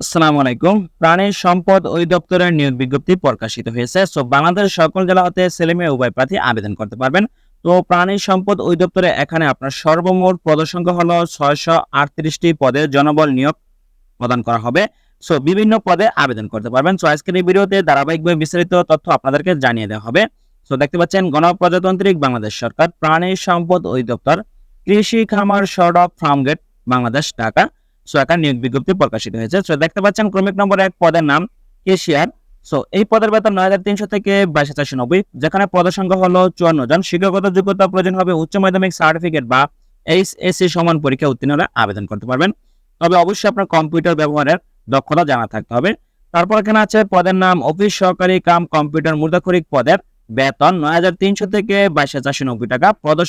আসসালামু আলাইকুম। প্রাণী সম্পদ অধিদপ্তরের নিয়োগ বিজ্ঞপ্তি প্রকাশিত হয়েছে। সো বাংলাদেশ সকল জেলা হতে ছেলে মেয়ে উভয় প্রার্থী আবেদন করতে পারবেন। তো প্রাণী সম্পদ অধিদপ্তরে এখানে আপনার সর্বমোট পদসংখ্যা হলো ছয়শো আটত্রিশটি পদে জনবল নিয়োগ প্রদান করা হবে। সো, বিভিন্ন পদে আবেদন করতে পারবেন। সো, আজকের এই ভিডিওতে ধারাবাহিকভাবে বিস্তারিত তথ্য আপনাদেরকে জানিয়ে দেওয়া হবে। সো, দেখতে পাচ্ছেন গণপ্রজাতান্ত্রিক বাংলাদেশ সরকার প্রাণী সম্পদ অধিদপ্তর, কৃষি খামার সড়ক farm gate, Bangladesh, Dhaka. So নিয়োগ বিজ্ঞপ্তি প্রকাশিত হয়েছে। সো দেখতে পাচ্ছেন ক্রমিক নম্বর এক পদের নাম কেশিয়ার সো এই পদের বেতন নয় হাজার তিনশো থেকে বাইশ নব্বই। যেখানে হলো চুয়ান্ন জন। যোগ্যতা প্রয়োজন হবে উচ্চ মাধ্যমিক সার্টিফিকেট বা এইচ সমান পরীক্ষা আবেদন করতে পারবেন। তবে অবশ্যই আপনার কম্পিউটার ব্যবহারের দক্ষতা জানা থাকতে হবে। তারপর এখানে আছে পদের নাম অফিস সহকারী কাম কম্পিউটার মুদ্রাক্ষরিক পদের বেতন নয় হাজার তিনশো থেকে বাইশ চারশো নব্বই টাকা। পদের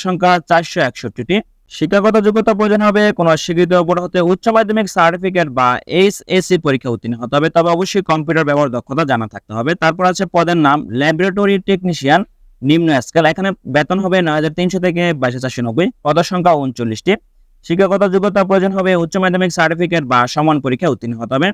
চারশো একষট্টিটি। শিক্ষাগত যোগ্যতা প্রয়োজন হবে কোন স্বীকৃত বোর্ড হতে উচ্চ মাধ্যমিক সার্টিফিকেট বা এইচএসসি পরীক্ষা উত্তীর্ণ হতে হবে। তবে অবশ্যই কম্পিউটার ব্যবহার দক্ষতা জানা থাকতে হবে। তারপর আছে পদের নাম। ল্যাবরেটরি টেকনিশিয়ান নিম্ন স্কেল এখানে বেতন হবে নয় হাজার তিনশো থেকে বাইশ চারশো নব্বই। পদের সংখ্যা উনচল্লিশটি। শিক্ষাগত যোগ্যতা প্রয়োজন হবে উচ্চ মাধ্যমিক সার্টিফিকেট বা সমান পরীক্ষা উত্তীর্ণ হতে হবে।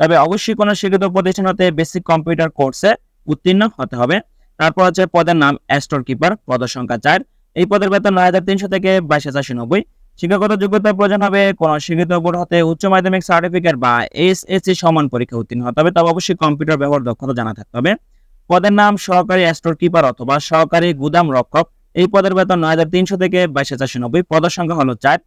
তবে অবশ্যই কোনো স্বীকৃত প্রতিষ্ঠান হতে বেসিক কম্পিউটার কোর্সে উত্তীর্ণ হতে হবে। তারপর আছে পদের নাম স্টোর কিপার পদের সংখ্যা চার। এই পদের বেতন নয় হাজার তিনশো থেকে বাইশ হাজার নব্বই। শিক্ষাগত যোগ্যতা প্রয়োজন হবে কোন স্বীকৃত বোর্ড হতে উচ্চ মাধ্যমিক সার্টিফিকেট বা এসএসসি সমান পরীক্ষা উত্তীর্ণ হতে হবে, তবে অবশ্যই কম্পিউটার ব্যবহার দক্ষতা জানা থাকতে হবে। পদের নাম সহকারী স্টোর কিপার অথবা সহকারী গুদাম রক্ষক, এই পদের বেতন নয় হাজার তিনশো থেকে বাইশ হাজার নব্বই। পদের সংখ্যা হলো চার।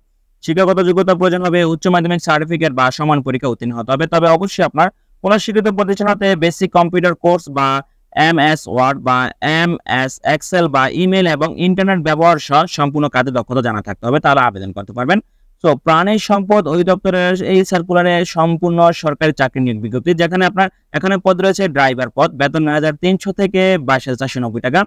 শিক্ষাগত যোগ্যতা প্রয়োজন হবে উচ্চ মাধ্যমিক সার্টিফিকেট বা সমান পরীক্ষা উত্তীর্ণ হতে হবে, তবে অবশ্যই আপনার কোন স্বীকৃত প্রতিষ্ঠান হতে বেসিক কম্পিউটার কোর্স বা এম এস ওয়ার্ড বা এম এস এক্সেল বা ইমেল এবং ইন্টারনেট ব্যবহার সহ সম্পূর্ণ কাজে দক্ষতা জানা থাকতে হবে, তাহলে আবেদন করতে পারবেন। তো প্রাণী সম্পদ অধিদপ্তরের এই সার্কুলারে সম্পূর্ণ সরকারি চাকরি নিয়োগ বিজ্ঞপ্তি, যেখানে আপনার এখানে পদ রয়েছে ড্রাইভার পদ, বেতন নয় হাজার তিনশো থেকে বাইশ হাজার চারশো নব্বই টাকা,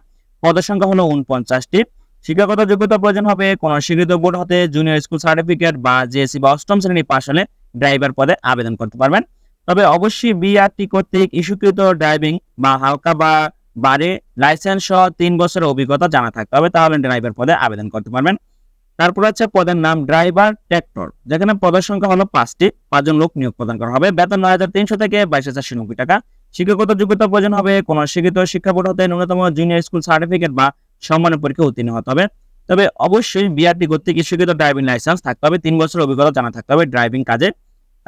পদের সংখ্যা হলো উনপঞ্চাশটি শিক্ষাগত যোগ্যতা প্রয়োজন হবে কোন স্বীকৃত বোর্ড হতে জুনিয়র স্কুল সার্টিফিকেট বা জেএসসি বা অষ্টম শ্রেণি পাশ হলে ড্রাইভার পদে আবেদন করতে পারবেন। তবে অবশ্যই বিআরটি কর্তৃক ইস্যুকৃত ড্রাইভিং বা হালকা বা বারে লাইসেন্স সহ তিন বছরের অভিজ্ঞতা জানা থাকতে হবে। তাহলে ড্রাইভার পদে আবেদন করতে পারবেন। তারপর আছে পদের নাম ড্রাইভার ট্র্যাক্টর, যেখানে পদের সংখ্যা হলো পাঁচটি। পাঁচজন লোক নিয়োগ প্রদান করা হবে। বেতন নয় হাজার তিনশো থেকে বাইশ হাজার নব্বই টাকা। শিক্ষাগত যোগ্যতা প্রয়োজন হবে। কোন শিক্ষিত শিক্ষা বোর্ড হতে ন্যূনতম জুনিয়র স্কুল সার্টিফিকেট বা সম্মানের পরীক্ষা উত্তীর্ণ হতে হবে। তবে অবশ্যই বিআরটি কর্তৃক ইস্যুকৃত ড্রাইভিং লাইসেন্স থাকতে হবে। তিন বছরের অভিজ্ঞতা জানা থাকতে হবে ড্রাইভিং কাজে।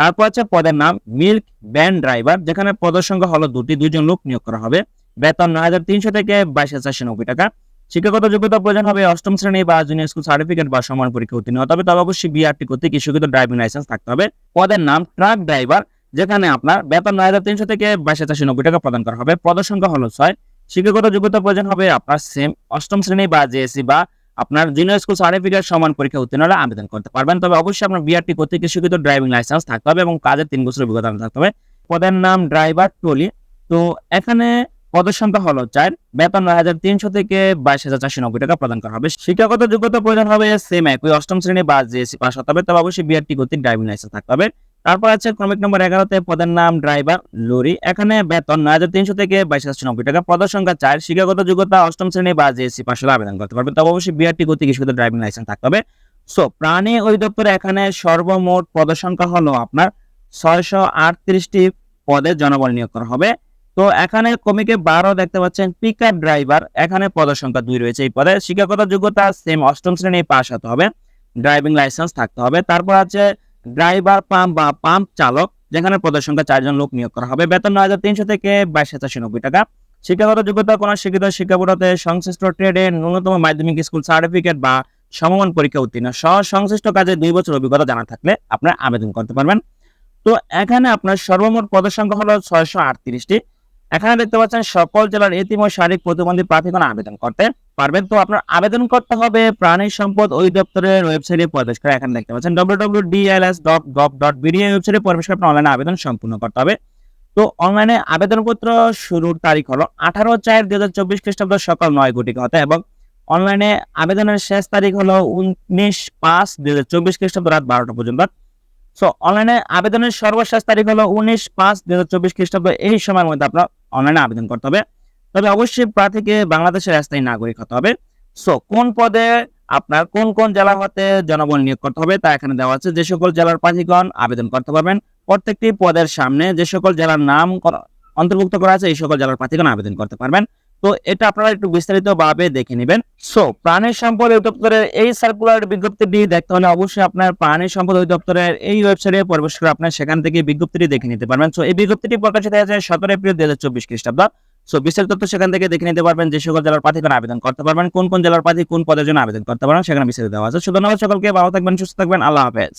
তারপর আছে পদের নাম মিল্ক ব্যান ড্রাইভার, যেখানে পদের সংখ্যা হলো দুটি, দুইজন লোক নিয়োগ করা হবে। বেতন নয় হাজার তিনশো থেকে বাইশ হাজার নব্বই টাকা। শিক্ষাগত যোগ্যতা প্রয়োজন হবে অষ্টম শ্রেণি বা জুনিয়র স্কুল সার্টিফিকেট বা সমান পরীক্ষা উত্তীর্ণ হতে হবে, তবে অবশ্যই বিআরটি কর্তৃক ইস্যুকৃত ড্রাইভিং লাইসেন্স থাকতে হবে। পদের নাম ট্রাক ড্রাইভার যেখানে আপনার বেতন নয় হাজার তিনশো থেকে বাইশ হাজার নব্বই টাকা প্রদান করা হবে। পদের সংখ্যা হলো ছয়। শিক্ষাগত যোগ্যতা প্রয়োজন হবে আপনার সেম অষ্টম শ্রেণি বা জেএসসি বা আপনার জুনিয়র স্কুল সার্টিফিকেট সমান পরীক্ষা উত্তীর্ণ হলে আবেদন করতে পারবেন। তবে অবশ্যই আপনার বিআরটি কর্তৃক স্বীকৃত ড্রাইভিং লাইসেন্স থাকতে হবে এবং কাজের তিন বছর অভিজ্ঞতা থাকতে হবে। পদের নাম ড্রাইভার ট্রলি তো এখানে পদের সংখ্যা হলো চার। বেতন নয় হাজার তিনশো থেকে বাইশ হাজার চারশো নব্বই টাকা প্রদান করা হবে। শিক্ষাগত যোগ্যতা প্রয়োজন হবে সেম একই। অষ্টম শ্রেণি বা জিএসসি পাস হতে হবে। তবে অবশ্যই বিআরটি কর্তৃক ড্রাইভিং লাইসেন্স থাকতে হবে। তারপর আছে ক্রমিক নম্বর এগারোতে পদের নাম ড্রাইভার লরি। এখানে বেতন নয় হাজার তিনশো থেকে বাইশ হাজার নব্বই টাকা। পদের সংখ্যা চার, শিক্ষাগত যোগ্যতা অষ্টম শ্রেণি বা জিএসসি পাশ আবেদন করতে পারবে। তবে অবশ্যই বিআরটি কর্তৃক ইস্যুত ড্রাইভিং লাইসেন্স থাকতে হবে। সো প্রাণী অধিদপ্তরে এখানে সর্বমোট পদের সংখ্যা হলো আপনার ছয়শো আটত্রিশটি পদে জনবল নিয়োগ করা হবে। তো এখানে কমিকে বারো দেখতে পাচ্ছেন পিকআপ ড্রাইভার। এখানে পদের সংখ্যা দুই রয়েছে এই পদে। শিক্ষাগত যোগ্যতা সেম অষ্টম শ্রেণি পাশ হতে হবে। ড্রাইভিং লাইসেন্স থাকতে হবে। তারপর আছে ড্রাইভার, পাম্প বা পাম্প চালক, যেখানে পদের সংখ্যা চারজন লোক নিয়োগ করা হবে। বেতন নয় হাজার তিনশো থেকে বাইশ হাজার নব্বই টাকা। শিক্ষাগত যোগ্যতা কোন শিক্ষিত শিক্ষা বোর্ডতে সংশ্লিষ্ট ট্রেডে ন্যূনতম মাধ্যমিক স্কুল সার্টিফিকেট বা সমমান পরীক্ষা উত্তীর্ণ সহ সংশ্লিষ্ট কাজে দুই বছর অভিজ্ঞতা জানা থাকলে আপনার আবেদন করতে পারবেন। তো এখানে আপনার সর্বমোট পদের সংখ্যা হলো ছয়শো আটত্রিশটি। এখানে দেখতে পাচ্ছেন সকল জেলার এতিম শারীরিক প্রতিবন্ধী প্রার্থীগণ আবেদন করতে পারবেন। তো আপনার আবেদন করতে হবে প্রাণী সম্পদ অধিদপ্তরের ওয়েবসাইটে প্রবেশ করে। এখানে দেখতে পাচ্ছেন www.dls.gov.bd ওয়েবসাইটে প্রবেশ করে অনলাইনে আবেদন সম্পূর্ণ করতে হবে। তো অনলাইনে আবেদনপত্র শুরুর তারিখ হলো আঠারো চার দুই হাজার চব্বিশ খ্রিস্টাব্দ সকাল নয় কোটি হতে এবং অনলাইনে আবেদনের শেষ তারিখ হলো উনিশ পাঁচ দুই হাজার চব্বিশ খ্রিস্টাব্দ রাত বারোটা পর্যন্ত। সো অনলাইনে আবেদনের সর্বশেষ তারিখ হলো উনিশ পাঁচ দুই হাজার চব্বিশ খ্রিস্টাব্দ এই সময়ের মধ্যে আপনার অনলাইনে আবেদন করতে হবে। তবে অবশ্যই প্রার্থীকে বাংলাদেশের স্থায়ী নাগরিক হতে হবে। সো কোন পদে আপনার কোন কোন জেলা হতে জনবল নিয়োগ করতে হবে তা এখানে দেওয়া আছে। যে সকল জেলার প্রার্থীগণ আবেদন করতে পারবেন। প্রত্যেকটি পদের সামনে যে সকল জেলার নাম অন্তর্ভুক্ত করা আছে, এই সকল জেলার প্রার্থীগণ আবেদন করতে পারবেন। তো এটা আপনারা একটু বিস্তারিত ভাবে দেখে নেবেন। সো প্রাণী সম্পদ অধিদপ্তরের এই সার্কুলার বিজ্ঞপ্তিটি দেখতে হলে অবশ্যই আপনার প্রাণী সম্পদ অধিদপ্তরের এই ওয়েবসাইটে প্রবেশ করে আপনার সেখান থেকে বিজ্ঞপ্তিটি দেখে নিতে পারবেন। সো এই বিজ্ঞপ্তিটি প্রকাশিত হয়েছে সতেরো এপ্রিল দুই হাজার চব্বিশ খ্রিস্টাব্দ। সো বিস্তারিত তথ্য সেখান থেকে দেখে নিতে পারবেন যে সকল জেলার প্রার্থীগণ আবেদন করতে পারবেন, কোন কোন জেলার প্রার্থী কোন পদের জন্য আবেদন করতে পারবেন, সেখানে বিস্তারিত দেওয়া আছে। ধন্যবাদ সকলকে, ভালো থাকবেন, সুস্থ থাকবেন, আল্লাহ হাফেজ।